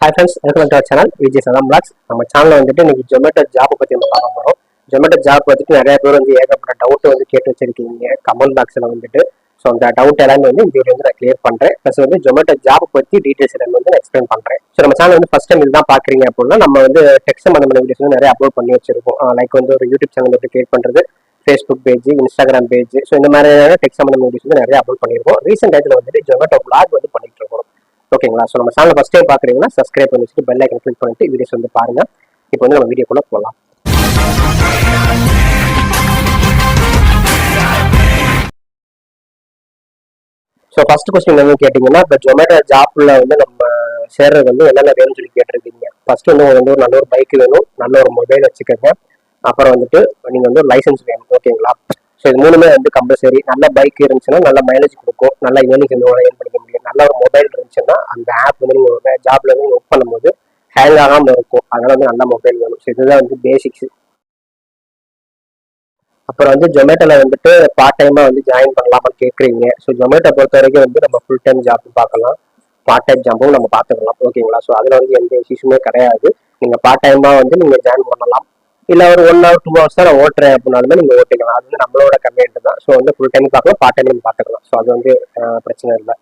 Hi friends welcome to channel Vijay Satham blogs நம்ம சேனலில் வந்துட்டு இன்னைக்கு ஜொமேட்டோ ஜாப் பற்றி நம்ம பார்க்க போகிறோம் ஜொமேட்டோ ஜாப் வந்துட்டு நிறைய பேர் வந்து ஏகப்பட்ட டவுட் வந்து கேட்டு வச்சிருக்கீங்க. கமெண்ட் பாக்ஸில் வந்துட்டு. ஸோ அந்த டவுட் எல்லாமே வந்து இந்த வீடியோ வந்து நான் கிளியர் பண்ணுறேன் ப்ளஸ் வந்து ஜொமேட்டோ ஜாப் பற்றி டீட்டெயில்ஸ் எல்லாமே வந்து நான் எக்ஸ்பிளைன் பண்ணுறேன் ஸோ நம்ம சேனல் வந்து ஃபஸ்ட் டைம் இதுதான் பார்க்குறீங்க அப்படின்னா நம்ம வந்து டெக்ஸ்ட் சம்மந்தமான வீடியோஸ் வந்து நிறைய அப்லோட் பண்ணி வச்சிருக்கோம். லைக் வந்து ஒரு யூடியூப் சேனல் வந்து கிரியேட் பண்ணுறது Facebook page Instagram page so இந்த மாதிரியான டெக்ஸ்ட் சம்மந்தமான வீடியோஸ் வந்து நிறைய அப்லோட் பண்ணியிருக்கோம். ரீசெண்ட் டயத்தில் வந்துட்டு ஜொமேட்டோ பிளாக் வந்து பண்ணிட்டு இருக்கோம். ஓகேங்களா? ஸோ நம்ம சேனல் ஃபஸ்ட் டைம் பார்க்குறீங்கன்னா சப்ஸ்கிரைப் பண்ணி வச்சுட்டு பெல் ஐக்கன் கிளிக் பண்ணிட்டு வீடியோஸ் வந்து பாருங்க. இப்போ வந்து நம்ம வீடியோக்குள்ள போகலாம் ஸோ ஃபர்ஸ்ட் கொஸ்டின் என்ன கேட்டிங்கன்னா இப்போ ஜொமேட்டோ ஜாப்பில் வந்து நம்ம சேர்றது வந்து என்னென்ன வேணும்னு சொல்லி கேட்டிருக்கீங்க. ஃபர்ஸ்ட் வந்து உங்களுக்கு வந்து ஒரு நல்ல ஒரு பைக் வேணும் நல்ல ஒரு மொபைல் வச்சுக்கோங்க. அப்புறம் வந்துட்டு நீங்கள் வந்து ஒரு லைசன்ஸ் வேணும் ஓகேங்களா? ஸோ இது மூணுமே வந்து கம்பல்சரி நல்ல பைக் இருந்துச்சுன்னா நல்ல மைலேஜ் கொடுக்கும். நல்ல ஏர்னிங்ஸ் வந்து ஏர்ன் பண்ணிக்க முடியும். நல்ல ஒரு மொபைல் இருந்துச்சுன்னா அந்த ஆப் வந்து நீங்கள் ஜாப்ல வந்து ஒர்க் பண்ணும்போது ஹேங் ஆகாம இருக்கும். அதனால வந்து நல்ல மொபைல் வேணும். ஸோ இதுதான் வந்து பேசிக்ஸ் அப்புறம் வந்து ஜொமேட்டோல வந்துட்டு பார்ட் டைமா வந்து ஜாயின் பண்ணலாமான்னு கேட்குறீங்க ஸோ ஜொமேட்டோ பொறுத்த வரைக்கும் வந்து நம்ம ஃபுல் டைம் ஜாப் பார்க்கலாம். பார்ட் டைம் ஜாப்பும் நம்ம பார்த்துக்கலாம். ஓகேங்களா ஸோ அதில் வந்து எந்த இஷ்யூஸுமே கிடையாது. நீங்கள் பார்ட் டைமா வந்து நீங்கள் ஜாயின் பண்ணலாம். இல்லை ஒரு ஒன் ஹவர் டூ ஹவர்ஸ் தான் நான் ஓட்டுறேன் அப்படின்னாலுமே நீங்கள் ஓட்டிக்கலாம். அது வந்து நம்மளோட கம்மியன்ட் தான். ஸோ வந்து ஃபுல் டைம் பார்க்கலாம் பார்ட் டைம் பார்த்துக்கலாம் ஸோ அது வந்து பிரச்சனை இல்லை.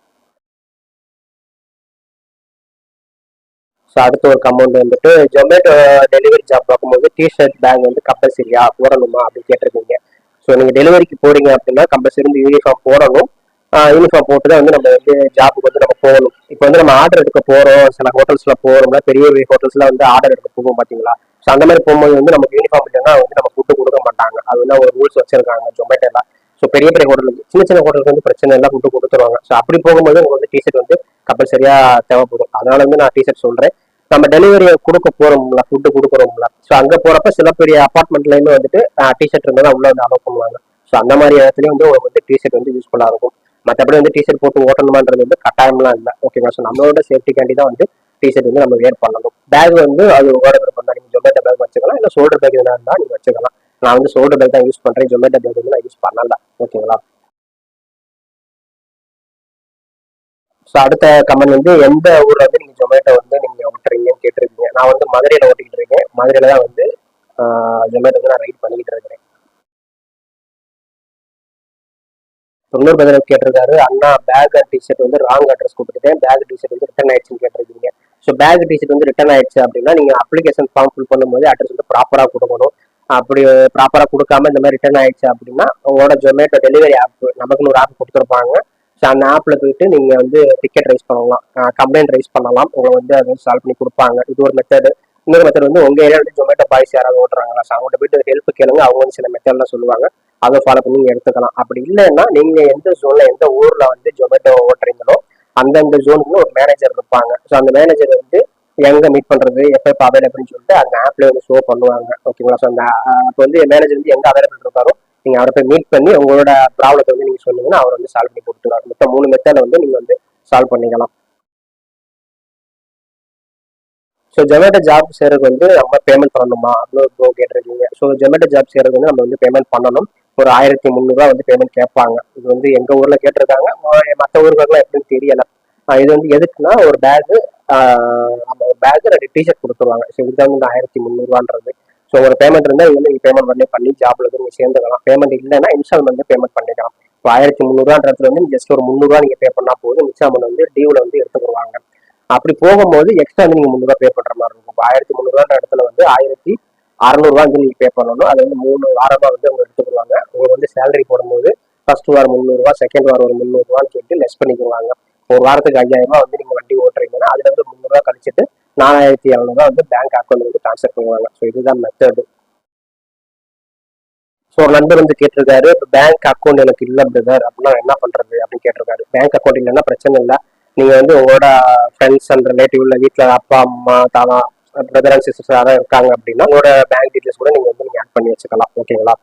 ஸோ அடுத்த ஒரு கமெண்ட் வந்துட்டு ஜொமேட்டோ டெலிவரி ஜாப் பார்க்கும்போது டிஷர்ட் பேக் வந்து கம்பல்சரியா போடணுமா அப்படின்னு கேட்டிருக்கீங்க. ஸோ நீங்கள் டெலிவரிக்கு போறீங்க அப்படின்னா கம்பல்சரி வந்து யூனிஃபார்ம் போடணும். யூனிஃபார்ம் போட்டு தான் வந்து நம்ம வந்து ஜாப்புக்கு வந்து நம்ம போகணும். இப்போ வந்து நம்ம ஆர்டர் எடுக்க போகிறோம் சில ஹோட்டல்ஸ்ல போகிறோம்னா பெரிய பெரிய ஹோட்டல்ஸ்ல வந்து ஆர்டர் எடுக்க போகும் பார்த்தீங்களா ஸோ அந்த மாதிரி போகும்போது வந்து நமக்கு யூனிஃபார்ம் இல்லைன்னா வந்து நம்ம ஃபுட்டு கொடுக்க மாட்டாங்க. அது வந்து ஒரு ரூல்ஸ் வச்சிருக்காங்க ஜொமேட்டோல ஸோ பெரிய பெரிய ஹோட்டலுக்கு சின்ன சின்ன ஹோட்டலுக்கு வந்து பிரச்சனை இல்லை ஃபுட்டு கொடுத்துருவாங்க. ஸோ அப்படி போகும்போது உங்களுக்கு வந்து டிஷர்ட் வந்து கம்பல்சரியா தேவைப்படும். அதனால வந்து நான் டிஷர்ட் சொல்றேன். நம்ம டெலிவரி கொடுக்க போறோம்ல ஃபுட்டு கொடுக்குறோம்ல. ஸோ அங்க போறப்ப சில பெரிய அபார்ட்மெண்ட்லயுமே வந்துட்டு டிஷர்ட் இருந்தால் உள்ள வந்து அலோவ் பண்ணுவாங்க. ஸோ அந்த மாதிரி இடத்துலயும் வந்து உங்களுக்கு வந்து டிஷர்ட் வந்து யூஸ்ஃபுல்லா இருக்கும். மற்றபடி வந்து டிஷர்ட் போட்டு ஓட்டணுமான்றது வந்து கட்டாயம்லாம் இல்லை. ஓகேங்களா ஸோ நம்மளோட சேஃப்டிக்காண்டி தான் வந்து டிஷர்ட் வந்து நம்ம வேர் பண்ணணும். பேக் வந்து அது உங்களோட விருப்பம் தான். வச்சுக்கலாம் இல்லை ஷோல்டர் பேக் எதுனா இருந்தால் நீங்க வச்சுக்கலாம். நான் வந்து ஷோல்டர் பேக் தான் யூஸ் பண்றேன். ஜொமேட்டோ பேக் வந்து நான் யூஸ் பண்ணல. ஓகேங்களா ஸோ அடுத்த கமெண்ட் வந்து எந்த ஊர்ல வந்து நீங்க ஜொமேட்டோ வந்து நீங்க ஓட்டுறீங்கன்னு கேட்டிருக்கீங்க. நான் வந்து மதுரையில ஓட்டிக்கிட்டு இருக்கேன். மதுரையில தான் வந்து ஜொமேட்டோ வந்து நான் ரைட் பண்ணிக்கிட்டு இருக்கிறேன். தொண்ணூறு பதினெட்டு கேட்டிருக்காரு. அண்ணா பேக் அண்ட் டிஷர்ட் வந்து ராங் அட்ரஸ் கொடுத்துட்டேன் பேக் டிஷர்ட் வந்து ரிட்டர்ன் ஆயிடுச்சுன்னு கேட்டிருக்கீங்க. ஸோ பேக் டிசிட் வந்து ரிட்டர்ன் ஆயிடுச்சு அப்படின்னா நீங்க அப்ளிகேஷன் ஃபார்ம் ஃபில் பண்ணும்போது அட்ரஸ் வந்து ப்ராப்பராக கொடுக்கணும். அப்படி ப்ராப்பராக கொடுக்காம இந்த மாதிரி ரிட்டர்ன் ஆயிடுச்சு அப்படின்னா உங்களோட ஜொமேட்டோ டெலிவரி ஆப் நமக்குன்னு ஒரு ஆப் கொடுத்துருப்பாங்க. ஸோ அந்த ஆப்ல போயிட்டு நீங்க வந்து டிக்கெட் ரைஸ் பண்ணலாம். கம்ப்ளைண்ட் ரைஸ் பண்ணலாம். உங்களை வந்து அதை வந்து சால்வ் பண்ணி கொடுப்பாங்க. இது ஒரு மெத்தடு இன்னொரு மெத்தட் வந்து உங்க ஏரியா வந்து ஜொமேட்டோ பாய்ஸ் யாராவது ஓட்டுறாங்களா? ஸோ அவங்கள்ட்ட போயிட்டு ஹெல்ப் கேளுங்க. அவங்க வந்து சில மெத்தட்லாம் சொல்லுவாங்க. அதை ஃபாலோ பண்ணி நீங்க எடுத்துக்கலாம். அப்படி இல்லைன்னா நீங்க எந்த ஜோன்ல எந்த ஊர்ல வந்து ஜொமேட்டோ ஓட்டுறீங்களோ அந்தந்த ஜோனுக்கு ஒரு மேனேஜர் இருப்பாங்க. ஸோ அந்த மேனேஜர் வந்து எங்க மீட் பண்றது எப்போ எப்போ அவைலபிள்னு சொல்லிட்டு அந்த ஆப்ல வந்து ஷோ பண்ணுவாங்க. ஓகேங்களா ஸோ அந்த அப்போ வந்து மேனேஜர் வந்து எங்க அவைலபிள் இருக்காரோ நீங்க அவரை போய் மீட் பண்ணி உங்களோட ப்ராப்ளத்தை வந்து நீங்க சொன்னீங்கன்னா அவர் வந்து சால்வ் பண்ணி கொடுத்துருவாரு. மொத்தம் மூணு மெத்தட வந்து நீங்க வந்து சால்வ் பண்ணிக்கலாம். ஸோ ஜொமேட்டோ ஜாப் செய்யறதுக்கு வந்து நம்ம பேமெண்ட் பண்ணணுமா? அப்படின்னு ப்ரோ கேட்டிருக்கீங்க. ஸோ ஜொமேட்டோ ஜாப் செய்யறதுக்கு வந்து நம்ம வந்து பேமெண்ட் பண்ணணும். ஒரு ஆயிரத்தி முந்நூறுரூவா வந்து பேமெண்ட் கேட்பாங்க. இது வந்து எங்க ஊர்ல கேட்டிருக்காங்க. மற்ற ஊர்களுக்குலாம் எப்படின்னு தெரியல. இது வந்து எதுக்குன்னா ஒரு பேகு நம்ம பேக் ரெண்டு டிஷர்ட் கொடுத்துருவாங்க. ஸோ இதுதான் வந்து ஆயிரத்தி முந்நூறுவான்றது. ஸோ ஒரு பேமெண்ட் இருந்தால் இது வந்து நீங்கள் பேமெண்ட் பண்ணி பண்ணி ஜாப்ல இருந்து நீங்கள் சேர்ந்துக்கலாம். பேமெண்ட் இல்லைன்னா இன்ஸ்டால்மெண்ட் பேமெண்ட் பண்ணிக்கலாம். இப்போ ஆயிரத்தி முந்நூறுவான்றதுல வந்து ஜஸ்ட் ஒரு முந்நூறுவா நீங்கள் பே பண்ணா போதும். மிச்சம் அமௌண்ட் வந்து டியூவில் வந்து எடுத்துக்கிடுவாங்க அப்படி போகும்போது எக்ஸ்ட்ரா வந்து நீங்கள் முந்நூறுவா பே பண்ணுற மாதிரி இருக்கும். இப்போ ஆயிரத்தி முந்நூறுவான்ற இடத்துல வந்து ஆயிரத்தி அறநூறுவா வந்து நீங்கள் பே பண்ணணும். அது வந்து மூணு வாரமாக வந்து அவங்க எடுத்துக்கிடுவாங்க உங்களுக்கு வந்து சேலரி போடும்போது ஃபர்ஸ்ட் வாரம் முந்நூறுரூவா செகண்ட் வாரம் ஒரு முந்நூறுரூவான்னு சொல்லிட்டு லெஸ் பண்ணிக்குவாங்க. ஒரு வாரத்துக்கு ஐயாயிரம் ரூபாய் வந்து நீங்கள் வண்டி ஓட்டுறீங்கன்னா அதுல இருந்து முந்நூறுரூவா கழிச்சிட்டு நாலாயிரத்தி இரநூறுவா வந்து பேங்க் அக்கௌண்ட் வந்து ட்ரான்ஸ்ஃபர் பண்ணுவாங்க. ஸோ இதுதான் மெத்தடு ஸோ ஒரு நண்பர் வந்து கேட்டிருக்காரு இப்போ பேங்க் அக்கௌண்ட் எனக்கு இல்லை பிரதர் அப்படின்னா என்ன பண்றது? அப்படின்னு கேட்டிருக்காரு. பேங்க் அக்கௌண்ட் இல்லைன்னா பிரச்சனை இல்லை. நீங்க வந்து உங்களோட ஃப்ரெண்ட்ஸ் அண்ட் ரிலேட்டிவ் இல்லை வீட்டில் அப்பா அம்மா தாத்தா பிரதர் அண்ட் சிஸ்டர்ஸ் யாராவது இருக்காங்க அப்படின்னா உங்களோட பேங்க் டீட்டெயில்ஸ் கூட நீங்க வந்து நீங்க ஆட் பண்ணி வச்சுக்கலாம். ஓகேங்களா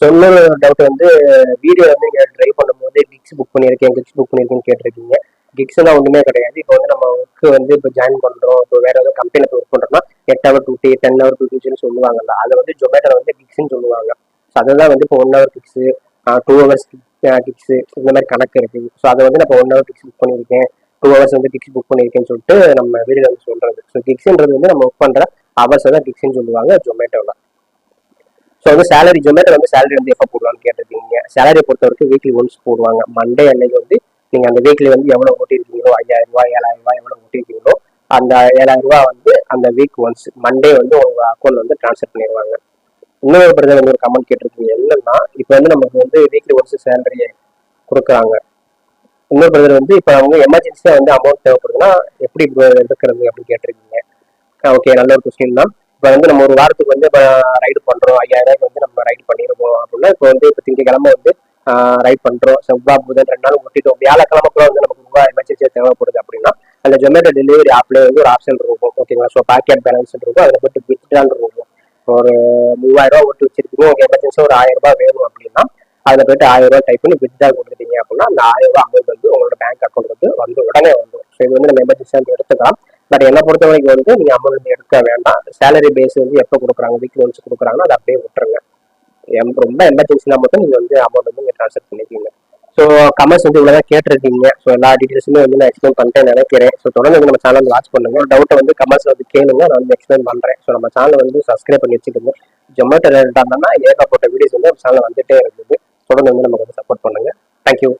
ஸோ டவுட் வந்து வீடியோ வந்து நீங்க ட்ரை பண்ணும்போது கிக்ஸ் புக் பண்ணியிருக்கேன் கிக்ஸ் புக் பண்ணியிருக்கேன்னு கேட்டிருக்கீங்க. கிக்ஸ்லாம் ஒன்றுமே கிடையாது. இப்போ வந்து நம்ம ஒர்க்கு வந்து இப்போ ஜாயின் பண்ணுறோம் இப்போ வேற ஏதாவது கம்பெனியில் ஒர்க் பண்ணுறோம்னா eight hour duty ten hour டூட்டின்னு சொல்லுவாங்கல்ல அதை வந்து ஜொமேட்டோ வந்து கிக்ஸ்ன்னு சொல்லுவாங்க. ஸோ அதுதான் வந்து இப்போ one hour gigs two hours gigs இந்த மாதிரி கணக்கு இருக்கு. ஸோ அதை வந்து நான் ஒன் ஹவர் கிக்ஸ் புக் பண்ணியிருக்கேன். டூ ஹவர்ஸ் வந்து கிக்ஸ் புக் பண்ணியிருக்கேன்னு சொல்லிட்டு நம்ம வீடியோ வந்து சொல்றது. ஸோ கிக்ஸ்ன்றது வந்து நம்ம ஒர்க் பண்ணுற ஹவர்ஸ் தான் கிக்ஸ்ன்னு சொல்லுவாங்க ஜொமேட்டோவில் ஸோ வந்து சேலரி ஜொமேட்டோ வந்து சேலரி வந்து எப்போ போடுவான்னு கேட்டிருக்கீங்க? சேலரியை பொறுத்த வரைக்கும் வீக்லி ஒன்ஸ் போடுவாங்க. மண்டே அன்னைக்கு வந்து நீங்கள் அந்த வீக்லி வந்து எவ்வளோ ஓட்டியிருக்கீங்களோ? ஐயாயிரம் ரூபாய் ஏழாயிரம் ரூபாய் எவ்வளோ ஓட்டிருக்கீங்களோ அந்த ஏழாயிரம் ரூபாய் வந்து அந்த வீக் ஒன்ஸ் மண்டே வந்து உங்க அக்கௌண்ட் வந்து ட்ரான்ஸ்ஃபர் பண்ணிடுவாங்க. இன்னொரு பிரதர் வந்து ஒரு கமெண்ட் கேட்டிருக்கீங்க. என்னன்னா இப்போ வந்து நமக்கு வந்து வீக்லி ஒன்ஸ் சேலரியை கொடுக்குறாங்க. இன்னொரு பிரதர் வந்து இப்போ அவங்க எமர்ஜென்சியாக வந்து அமௌண்ட் தேவைப்படுதுன்னா எப்படி இருக்கிறது அப்படின்னு கேட்டிருக்கீங்க. ஓகே நல்ல ஒரு கொஸ்டின் தான். இப்போ வந்து நம்ம ஒரு வாரத்துக்கு வந்து இப்போ ரைடு பண்றோம் ஐயாயிரம் ரூபாய்க்கு வந்து நம்ம ரைடு பண்ணிடுவோம் அப்படின்னா இப்போ வந்து இப்போ திங்கக்கிழமை வந்து ரைட் பண்றோம். செவ்வாய் புதன் ரெண்டு நாள் முட்டிட்டோம். வியாழக்கிழமை கூட வந்து நமக்கு ரொம்ப எமர்ஜென்சியா தேவைப்படுது அப்படின்னா அந்த ஜொமேட்டோ டெலிவரி ஆப்லேயே வந்து ஒரு ஆப்ஷன் இருக்கும். ஓகேங்களா ஸோ பாக்கெட் பேலன்ஸ் இருக்கும். அதில் போட்டு வித்ட்ரால் இருக்கும். ஒரு மூவாயிரம் ரூபாய் ஓட்டு வச்சிருக்கீங்க. உங்க எமர்ஜென்சி ஒரு ஆயிரம் ரூபாய் வேணும் அப்படின்னா அதில் போயிட்டு ஆயிரம் ரூபாய் டைப் பண்ணி வித்ட்ரா கொடுத்துட்டீங்க அப்படின்னா அந்த ஆயிரம் ரூபாய் அமௌண்ட் வந்து உங்களோட பேங்க் அக்கௌண்ட் வந்து வந்து உடனே வந்துடும் ஸோ இது வந்து நம்ம எமர்ஜென்சியாக வந்து எடுத்துக்கலாம். பட் என்னை பொறுத்த வரைக்கும் வந்து நீங்க அமௌண்ட் வந்து எடுக்க வேண்டாம். சேலரி பேஸ் வந்து எப்போ கொடுக்குறாங்க? வீக்லி ஒன்ஸ் கொடுக்குறாங்கன்னா அதை அப்படியே விட்டுருங்க. எம் ரொம்ப எமர்ஜென்சினா மட்டும் நீங்க வந்து அமௌண்ட் வந்து நீங்கள் ட்ரான்ஸ்ஃபர் பண்ணிக்கீங்க. ஸோ கமெண்ட்ஸ் வந்து இவ்வளோதான் கேட்டிருக்கீங்க. ஸோ எல்லா டீட்டெயில்ஸுமே வந்து நான் எக்ஸ்பிளைன் பண்ணிட்டேன் நினைக்கிறேன். ஸோ தொடர்ந்து நம்ம சேனல் வாட்ச் பண்ணுங்க. டவுட்டை வந்து கமெண்ட்ஸ் வந்து கேளுங்க. நான் வந்து எக்ஸ்பிளைன் பண்ணுறேன் ஸோ நம்ம சேனல் வந்து சப்ஸ்கிரைப் பண்ணி வச்சுக்கோங்க. ஜொமேட்டோ ரிலேட்டடாக ஏகப்பட்ட வீடியோஸ் வந்து நம்ம சேனல் வந்துட்டே இருக்குது. தொடர்ந்து வந்து நமக்கு வந்து சப்போர்ட் பண்ணுங்க. தேங்க்யூ